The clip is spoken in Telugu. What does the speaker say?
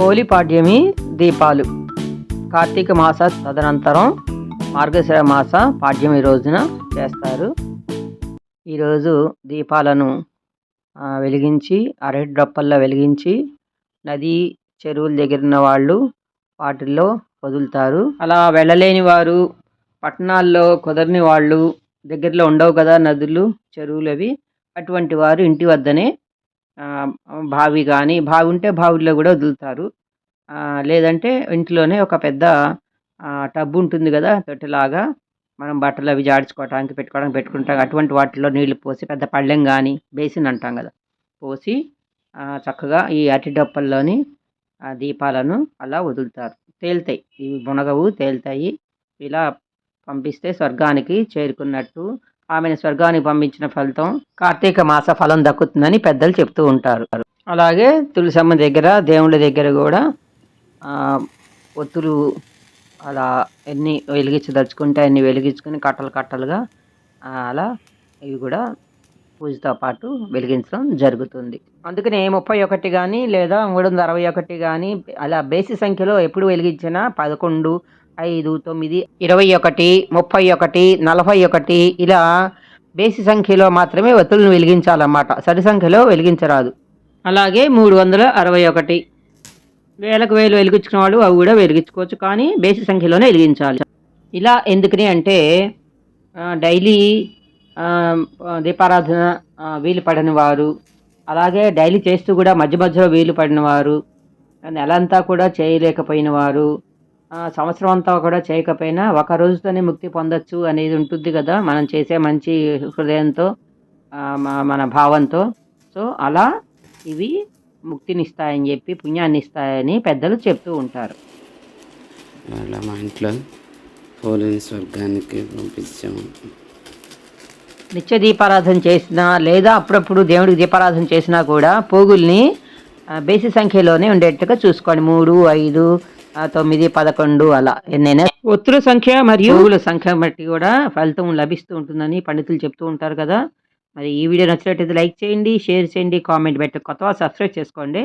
హోలీ పాడ్యమి దీపాలు. కార్తీక మాస తదనంతరం మార్గశిర మాస పాడ్యమి రోజున చేస్తారు. ఈరోజు దీపాలను వెలిగించి అరటి డొప్పల్లో వెలిగించి నది చెరువుల దగ్గర ఉన్న వాళ్ళు వాటిల్లో వదులుతారు. అలా వెళ్ళలేని వారు పట్టణాల్లో కుదరని వాళ్ళు దగ్గరలో ఉండవు కదా నదులు చెరువులు అవి. అటువంటి వారు ఇంటి వద్దనే బావి కానీ బావి ఉంటే బావిలో కూడా వదులుతారు. లేదంటే ఇంట్లోనే ఒక పెద్ద టబ్ ఉంటుంది కదా తొట్టిలాగా. మనం బట్టలు అవి జాడించుకోవడానికి పెట్టుకోవడానికి పెట్టుకుంటాం. అటువంటి వాటిలో నీళ్ళు పోసి పెద్ద పళ్ళెం కానీ బేసిన్ అంటాం కదా పోసి చక్కగా ఈ అట్టి డప్పల్లోని ఆ దీపాలను అలా వదులుతారు. తేలుతాయి. ఇవి మునగవు తేలుతాయి. ఇలా పంపిస్తే స్వర్గానికి చేరుకున్నట్టు ఆమెను స్వర్గానికి పంపించిన ఫలితం కార్తీక మాస ఫలం దక్కుతుందని పెద్దలు చెప్తూ ఉంటారు. అలాగే తులసమ్మ దగ్గర దేవుళ్ళ దగ్గర కూడా ఒత్తులు అలా ఎన్ని వెలిగించదలుచుకుంటే అన్ని వెలిగించుకుని కట్టలు కట్టలుగా అలా ఇవి కూడా పూజతో పాటు వెలిగించడం జరుగుతుంది. అందుకనే ముప్పై ఒకటి కానీ లేదా మూడు వందల అరవై ఒకటి కానీ అలా బేసి సంఖ్యలో ఎప్పుడు వెలిగించినా పదకొండు ఐదు తొమ్మిది ఇరవై ఒకటి ముప్పై ఒకటి నలభై ఒకటి ఇలా బేసి సంఖ్యలో మాత్రమే ఒత్తులను వెలిగించాలన్నమాట. సరి సంఖ్యలో వెలిగించరాదు. అలాగే మూడు వందల అరవై ఒకటి. వేలకు వేలు వెలిగించుకున్న వాళ్ళు అవి కూడా వెలిగించుకోవచ్చు కానీ బేసి సంఖ్యలోనే వెలిగించాలి. ఇలా ఎందుకని అంటే డైలీ దీపారాధన వీలు పడని వారు అలాగే డైలీ చేస్తూ కూడా మధ్య మధ్యలో వీలు పడిన వారు నెలంతా కూడా చేయలేకపోయిన వారు సంవత్సరం అంతా కూడా చేయకపోయినా ఒక రోజుతోనే ముక్తి పొందొచ్చు అనేది ఉంటుంది కదా. మనం చేసే మంచి హృదయంతో మన భావంతో. సో అలా ఇవి ముక్తినిస్తాయని చెప్పి పుణ్యాన్ని ఇస్తాయని పెద్దలు చెప్తూ ఉంటారు. అలా మా ఇంట్లో హోలీని స్వర్గానికి పంపించాము నిత్య దీపారాధన చేసినా లేదా అప్పుడప్పుడు దేవుడికి దీపారాధన చేసినా కూడా పోగుల్ని బేసి సంఖ్యలోనే ఉండేట్టుగా చూసుకోండి. మూడు ఐదు తొమ్మిది పదకొండు అలా ఎన్నైనా ఒత్తుల సంఖ్య మరియు పోగుల సంఖ్య బట్టి కూడా ఫలితం లభిస్తూ ఉంటుందని పండితులు చెప్తూ ఉంటారు కదా. మరి ఈ వీడియో నచ్చినట్టయితే లైక్ చేయండి షేర్ చేయండి కామెంట్ పెట్టి కొత్త సబ్స్క్రైబ్ చేసుకోండి.